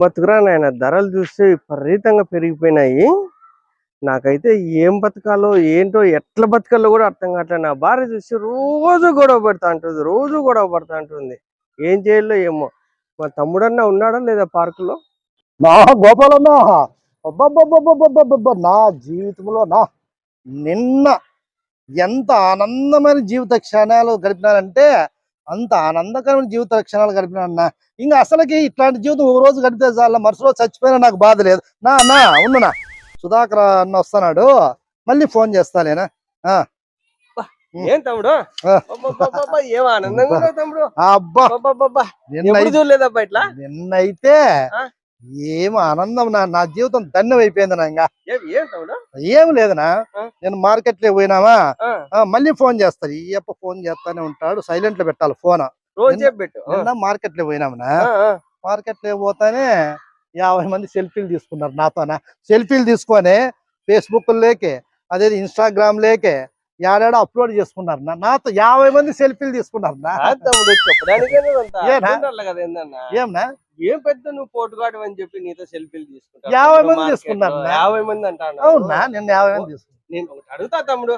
బతుకురా నాయన ధరలు చూస్తే విపరీతంగా పెరిగిపోయినాయి. నాకైతే ఏం బతకాలో ఏంటో ఎట్లా బతకాలో కూడా అర్థం కావట్లేదు. నా భార్య చూసి రోజు గొడవ పడుతూ ఉంటుంది రోజు గొడవ పడుతూ ఉంటుంది ఏం చేయాలో ఏమో. మా తమ్ముడన్నా ఉన్నాడా లేదా పార్కులో? నా గోపాలన్న. నా జీవితంలో నా నిన్న ఎంత ఆనందమైన జీవిత క్షణాలు గడిపినానంటే అంత ఆనందకరమైన జీవిత క్షణాలు గడిపినా ఇంకా అసలుకి ఇట్లాంటి జీవితం ఒక రోజు గడిపితే చాలు మరుసటి రోజు చచ్చిపోయినా నాకు బాధ లేదు. నా నా ఉండునా? సుధాకర్ అన్న వస్తున్నాడు. మళ్ళీ ఫోన్ చేస్తాలేనా ఏం తమ్ముడు? ఏం ఆనందంగా తమ్ముడు? అబ్బా. చూడలేదబ్బా ఇట్లా? నిన్నైతే? ఏం ఆనందం నా నా జీవితం ధన్యం అయిపోయింది నా ఇంకా ఏం లేదనా? నేను మార్కెట్లో పోయినామా మళ్ళీ ఫోన్ చేస్తారు ఈ అప్ప ఫోన్ చేస్తానే ఉంటాడు సైలెంట్లో పెట్టాలి ఫోన్. మార్కెట్లో పోయినామనా. మార్కెట్లో పోతానే యాభై మంది సెల్ఫీలు తీసుకున్నారు నాతోన? సెల్ఫీలు తీసుకొని ఫేస్బుక్ లేకే అదే ఇన్స్టాగ్రామ్ లేకే యాడాడో అప్లోడ్ చేసుకున్నారు. నాతో యాభై మంది సెల్ఫీలు తీసుకున్నారు ఏమన్నా ఏం పెద్ద నువ్వు పోటుగాడు అని చెప్పి నీతో సెల్ఫీలు తీసుకుంటావు యాభై మంది. తీసుకున్నారు. యాభై మంది అంటాను అవునా? నిన్న యాభై మంది నేను ఒకటి అడుగుతా తమ్ముడు.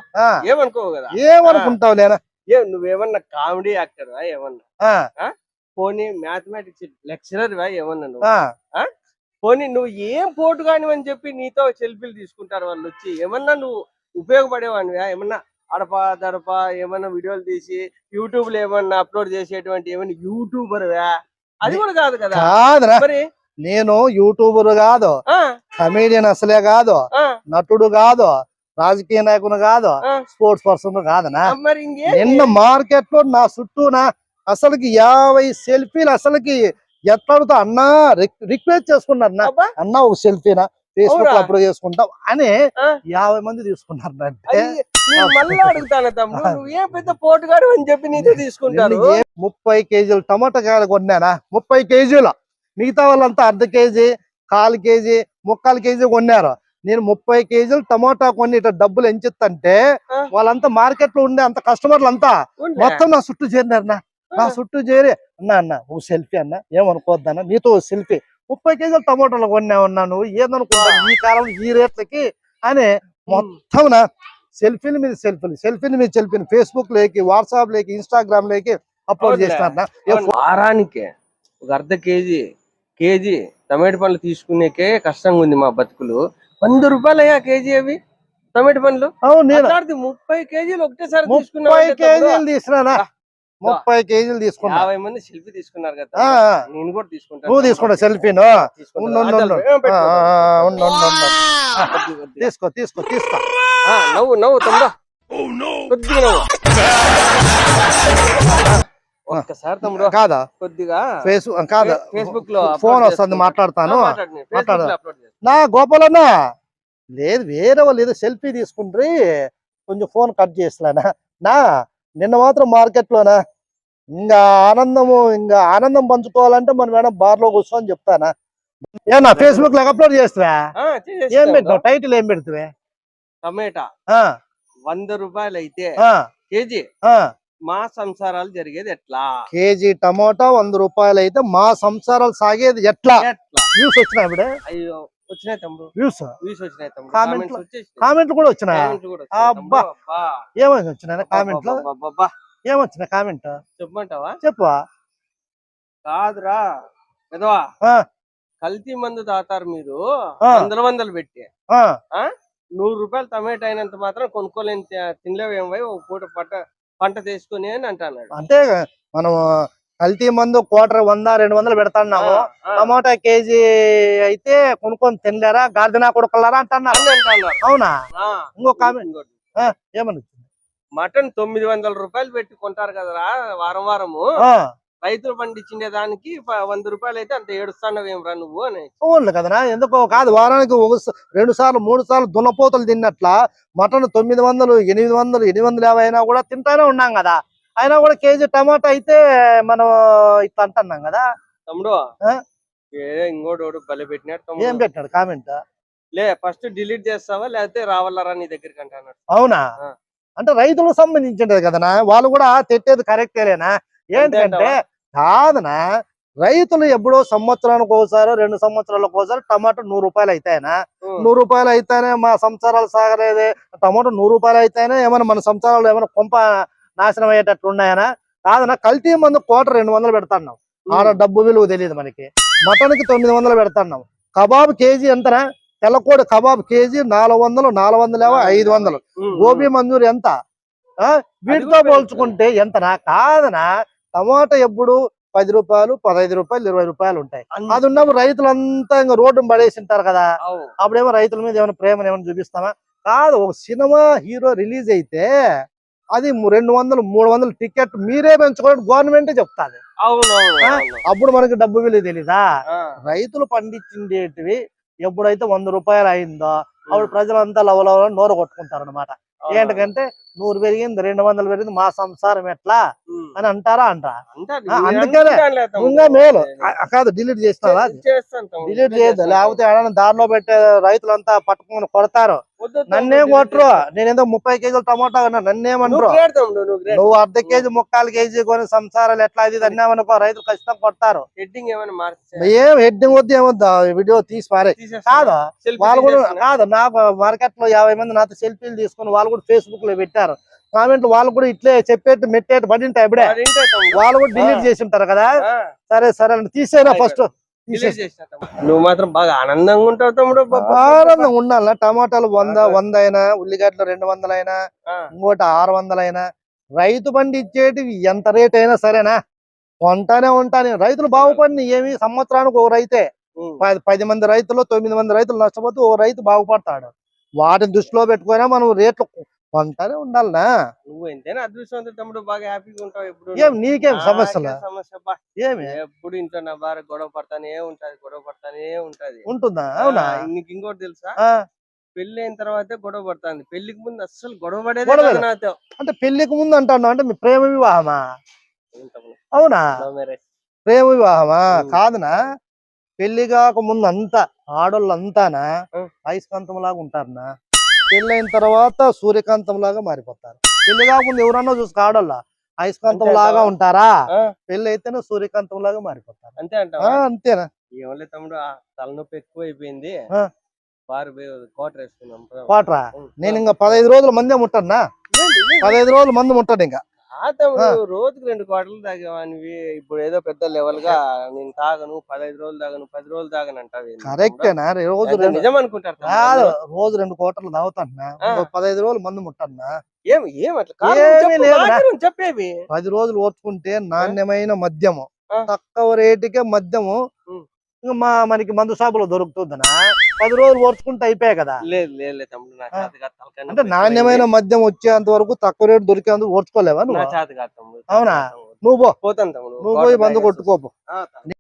ఏమనుకోవు కదా. ఏమనుకుంటావు లేనా ఏం నువ్వేమన్నా కామెడీ యాక్టర్ ఏమన్నా? ఆ, పోనీ మ్యాథమెటిక్స్ లెక్చరర్ వా ఏమన్నా నువ్వు? ఆ, పోనీ నువ్వు ఏం పోటు అని చెప్పి నీతో సెల్ఫీలు తీసుకుంటారు వాళ్ళు వచ్చి ఏమన్నా నువ్వు ఉపయోగపడేవాడివా ఏమన్నా అడప దడప ఏమన్నా వీడియోలు తీసి యూట్యూబ్లో ఏమన్నా అప్లోడ్ చేసేటువంటి ఏమన్నా యూట్యూబర్ అది కూడా కాదు కదా. కాదురా. మరి? నేను యూట్యూబర్ కాదు కమేడియన్ అసలే కాదు నటుడు కాదు రాజకీయ నాయకుడు కాదు. స్పోర్ట్స్ పర్సన్ కాదనా? నిన్న మార్కెట్లో నా చుట్టూనా అసలుకి యాభై సెల్ఫీలు అసలుకి ఎట్లాడుతా అన్నా రిక్వెస్ట్ చేసుకున్నారు అన్న ఒక సెల్ఫీనా? ఫేస్బుక్? అప్లోడ్ చేసుకుంటాం అని. యాభై మంది తీసుకున్నారు అంటే నేను మళ్ళీ అడుగుతాను తమ్ముడు నువ్వు ఏం పెద్ద పోటుగాడు అని చెప్పి నీతో ఏ- ముప్పై కేజీలు టమాటా కాయలు కొన్నానా? ముప్పై కేజీలు. మిగతా వాళ్ళంతా అర్ధ కేజీ కాలు కేజీ ముక్కాలు కేజీ కొన్నారు. నేను ముప్పై కేజీలు టమాటా కొన్ని ఇట్లా డబ్బులు ఎంచిత్తంటే. వాళ్ళంతా మార్కెట్లో ఉండే అంత కస్టమర్లు అంతా. మొత్తం నా చుట్టూ చేరినారు నా నా చుట్టూ చేరి అన్న అన్న ఓ సెల్ఫీ అన్న ఏమనుకోవద్దన్న నీతో ఓ సెల్ఫీ. ముప్పై కేజీలు టమాటాలు కొన్నావన్నా నువ్వు? ఏదనుకుంటావు? ఈ కాలం ఈ రేట్లకి అని మొత్తం నా సెల్ఫీల మీద సెల్ఫీలు సెల్ఫీల మీద సెల్ఫీలు ఫేస్బుక్ లేకి వాట్సాప్ లేకి ఇన్స్టాగ్రామ్ లేకి అప్లోడ్ అవును, వారానికే ఒక అర్ధ కేజీ కేజీ టమాటో పండ్లు తీసుకునేకే కష్టంగా ఉంది మా బతుకులు. వంద రూపాయలయ్యా కేజీ అవి టమాటో పండ్లు? అవును ముప్పై కేజీలు ఒకటేసారి ముప్పై కేజీలు తీసుకున్నా ముప్పై కేజీలు తీసుకున్నా. యాభై మంది సెల్ఫీ తీసుకున్నారు కదా. నేను కూడా తీసుకుంటాను నువ్వు తీసుకున్నా సెల్ఫీను. తీసుకో తీసుకో తీసుకో. ఆ, నవ్వు నవ్వు తమ్ముడు కొద్దిగా నవ్వు ఒక్కసారి తమ్ముడు కాదా కొద్దిగా ఫేస్బుక్ కాదా ఫేస్బుక్లో ఫోన్ వస్తుంది. మాట్లాడతాను మాట్లాడు. నా గోపాలన్న లేదు వేరే వాళ్ళు ఏదో సెల్ఫీ తీసుకుండ్రి కొంచెం ఫోన్ కట్ చేసలేనా నా నిన్న మాత్రం మార్కెట్ లోనా ఇంకా ఆనందము ఇంకా ఆనందం పంచుకోవాలంటే మనం మేడం బార్లో కూర్చొని చెప్తానా ఏనా ఫేస్బుక్లో అప్లోడ్ చేస్తావా. ఏం పెట్టినావు టైటిల్ ఏం పెడతావే టమాటా ఆ, వంద రూపాయలు అయితే ఆ, కేజీ ఆ. మా సంసారాలు జరిగేది ఎట్లా? కేజీ టమోటా వంద రూపాయలు అయితే మా సంసారాలు సాగేది ఎట్లా? వ్యూస్ వచ్చినాయి ఇప్పుడే? అయ్యో వచ్చినాయి తమ్ముడు. వ్యూస్ వ్యూస్ వచ్చినాయి తమ్ముడు. కామెంట్లు కూడా వచ్చినాయా? అబ్బా. వచ్చినాయి కామెంట్లో? అబ్బబ్బబ్బబ్బా. ఏమొచ్చినాయి కామెంట్ చెప్పమంటావా? చెప్పు కాదురా పెదవా ఆ. కల్తీ మందు తాతారు మీరు. వందల వందలు పెట్టి. నూరు రూపాయలు టమాటా అయినంత మాత్రం కొనుక్కోలేని తినలేవేం పోయి ఒక పూట పంట పంట తీసుకొని అని అంటున్నాడు. అంటే మనం కల్తీ మందు క్వార్టర్ వంద రెండు వందలు పెడతాన్నాము. టమాటా కేజీ అయితే కొనుక్కొని తినలేరా? గార్దినా కొడుకులారా అంటున్నారు. అవునా? ఇంకో కామెంట్ ఇంకోటి. ఏమని మటన్ తొమ్మిది వందల రూపాయలు పెట్టి కొంటారు కదరా వారం వారము. రైతులు పండించిండే దానికి వంద రూపాయలు అయితే అంత ఏడుస్తానవేం రా నువ్వు అని. అవునులే కదనా ఎందుకో కాదు వారానికి ఒక రెండు సార్లు మూడు సార్లు దున్నపోతలు తిన్నట్ల మటన్ తొమ్మిది వందలు ఎనిమిది వందలు ఎనిమిది వందల యాభై అయినా కూడా తింటానే ఉన్నాం కదా. అయినా కూడా కేజీ టమాటా అయితే మనం ఇట్లా అంటున్నాం కదా. తమ్ముడు ఇంకోటి బలి పెట్టినాడు ఏం పెట్టాడు కామెంట్. లే ఫస్ట్ డిలీట్ చేస్తావా లేకపోతే రావాలరా నీ దగ్గరికి అంటున్నాడు. అవునా. అంటే రైతులకు సంబంధించింది కదనా? వాళ్ళు కూడా తెట్టేది కరెక్టేలేనా ఏంటంటే? కాదనా? రైతులు ఎప్పుడో సంవత్సరానికి ఒకసారి రెండు సంవత్సరాలకు ఒకసారి టమాటా నూరు రూపాయలు అయితాయనా? ఉమ్. నూరు రూపాయలు అయితేనే మా సంసారాలు సాగలేదే. టమాటో నూరు రూపాయలు అయితేనే ఏమైనా మన సంసారాలు ఏమైనా కొంప నాశనం అయ్యేటట్లు ఉన్నాయనా? కాదన్నా కల్తీ మందు కోట రెండు వందలు పెడతాన్నాం. ఆడ డబ్బు విలువ తెలియదు మనకి. మటన్కి తొమ్మిది వందలు పెడతాన్నాం. కబాబ్ కేజీ ఎంతనా? తెల్లకోడి కబాబ్ కేజీ నాలుగు వందలు నాలుగు వందలు ఏమో ఐదు వందలు. గోబీ మంజూరి ఎంత? ఆ? వీటితో పోల్చుకుంటే ఎంతనా? కాదనా? టమాటా ఎప్పుడు పది రూపాయలు పదహైదు రూపాయలు ఇరవై రూపాయలు ఉంటాయి. అది ఉన్నప్పుడు రైతులంతా ఇంకా రోడ్డు పడేసి ఉంటారు కదా. అప్పుడేమో రైతుల మీద ఏమైనా ప్రేమను ఏమైనా చూపిస్తామా? కాదు ఒక సినిమా హీరో రిలీజ్ అయితే అది రెండు వందలు మూడు వందలు టికెట్ మీరే పెంచుకోండి గవర్నమెంటే చెప్తాది. అప్పుడు మనకి డబ్బు విలువ తెలీదా. రైతులు పండించేటివి ఎప్పుడైతే వంద రూపాయలు అయిందో అప్పుడు ప్రజలంతా లవలవ నోరు కొట్టుకుంటారు అనమాట. ఏంటంటే నూరు పెరిగింది రెండు వందలు పెరిగింది మా సంసారం ఎట్లా. అని అంటారా అంటారా. నేను అందుకనే. ఇంకా మేలు. కాదు డిలీట్ చేస్తావా. డిలీట్ చేస్తాను. లేకపోతే ఏడైనా దారిలో పెట్టే రైతులంతా పట్టుకొని కొడతారు. నన్నే కొట్టరు. చేస్తాను. నేనేదో ముప్పై కేజీలు టమాటా అన్నా నువ్వు నన్నేమనరు అర్ధ కేజీ ముక్కాలు కేజీ కొని సంసారాలు ఎట్లా అది ఇది అన్నామనుకో రైతులు ఖచ్చితంగా కొడతారు. ఏం హెడ్డింగ్ వద్దు ఏమొద్దు? వీడియో తీసి పారే. కాదు? వాళ్ళు కూడా. కాదు? నాకు మార్కెట్లో యాభై మంది నాతో సెల్ఫీలు తీసుకొని వాళ్ళు కూడా ఫేస్బుక్లో పెట్టారు. కామెంట్లు వాళ్ళు కూడా ఇట్లే చెప్పేట్టు మెట్టేట్టు పడి ఉంటాయి ఇప్పుడే. వాళ్ళు కూడా డిలీట్ చేసి ఉంటారు కదా. సరే సరే అండి తీసేనా ఫస్ట్. నువ్వు మాత్రం బాగా ఆనందంగా ఉంటావు తమ్ముడు. అబ్బబ్బబ్బ. ఆనందం ఉండాల టమాటాలు వంద వంద అయినా ఉల్లిగడ్డలు రెండు వందలైనా ఇంకోటి ఆరు వందలైనా. రైతు బండి ఇచ్చేటివి ఎంత రేట్ అయినా సరేనా? కొంటానే ఉంటాను. రైతులు బాగుపడి ఏమి? సంవత్సరానికి ఒక రైతే. పది మంది రైతులు తొమ్మిది మంది రైతులు నష్టపోతే ఓ రైతు బాగుపడతాడు. వాటిని దృష్టిలో పెట్టుకునే మనం రేట్లు కొంటానే ఉండాలనా? నువ్వు ఎంతైనా అదృష్టవంతుడు తమ్ముడు బాగా హ్యాపీగా ఉంటావు ఎప్పుడు. ఏం నీకేం సమస్యలు? సమస్య బా. ఏమి? ఎప్పుడు ఇంట్లో నా భార్య గొడవ పడతానే ఉంటది గొడవ పడతానే ఉంటది. ఉంటుందా? అవునా? నీకు ఇంకోటి తెలుసా? పెళ్ళి అయిన తర్వాతే గొడవ పడుతుంది. పెళ్ళికి ముందు అస్సలు గొడవ పడేదే నాతో. అంటే పెళ్ళికి ముందు అంటాను అంటే మీ ప్రేమ వివాహమా? అవును. ప్రేమ వివాహమా. కాదునా? పెళ్ళి కాక ముందు అంతా ఆడోళ్ళు అంతానా ఉం. అయస్కాంతం లాగా ఉంటారనా? పెళ్ళైన తర్వాత సూర్యకాంతం లాగా మారిపోతారు. పెళ్ళి కాకముందు ఎవరన్నా చూసుకో ఆడోళ్ళ? అయస్కాంతం లాగా? ఉంటారా? పెళ్ళి అయితేనే సూర్యకాంతం లాగా మారిపోతారు. అంతే అంతేనా? ఏమలే తమ్ముడు తలనొప్పి ఎక్కువ అయిపోయింది. కోట్రా. నేను ఇంకా పదహైదు రోజులు మందే ఏంది? పదహైదు రోజులు మందు ముట్టను ఇంకా రోజుకి రెండు కోటలు తాగేవానివి ఇప్పుడు ఏదో పెద్ద లెవెల్గా నేను తాగను పదహైదు రోజులు తాగను పది రోజులు తాగను అంటావు? కరెక్టేనా రోజు నిజం అనుకుంటారు. రోజు రెండు కోటలు. ఇంకో పదహైదు రోజులు మందు ముట్టన్నా. అట్లా? ఏమీ చెప్పేవి. పది రోజులు ఓర్చుకుంటే నాణ్యమైన మద్యము. తక్కువ రేటుకే మద్యము. ఇంకా మా మనకి మందు షాపులో దొరుకుతుందనా పది రోజులు ఓర్చుకుంటే అయిపోయాయి కదా లేదు లేదు తమ్ముడు నా ఆ. చేత కాదు తలకాయ అంటే నొప్పి నాణ్యమైన. మద్యం వచ్చేంత వరకు తక్కువ రేటు దొరికేందుకు ఓర్చుకోలేవా నా నువ్వు చేత కాదు తమ్ముడు అవునా? నువ్వు పో పోతాను తమ్ముడు నువ్వు పోయి తాగేసి కొట్టుకోపు ఆ, తమ్ముడు.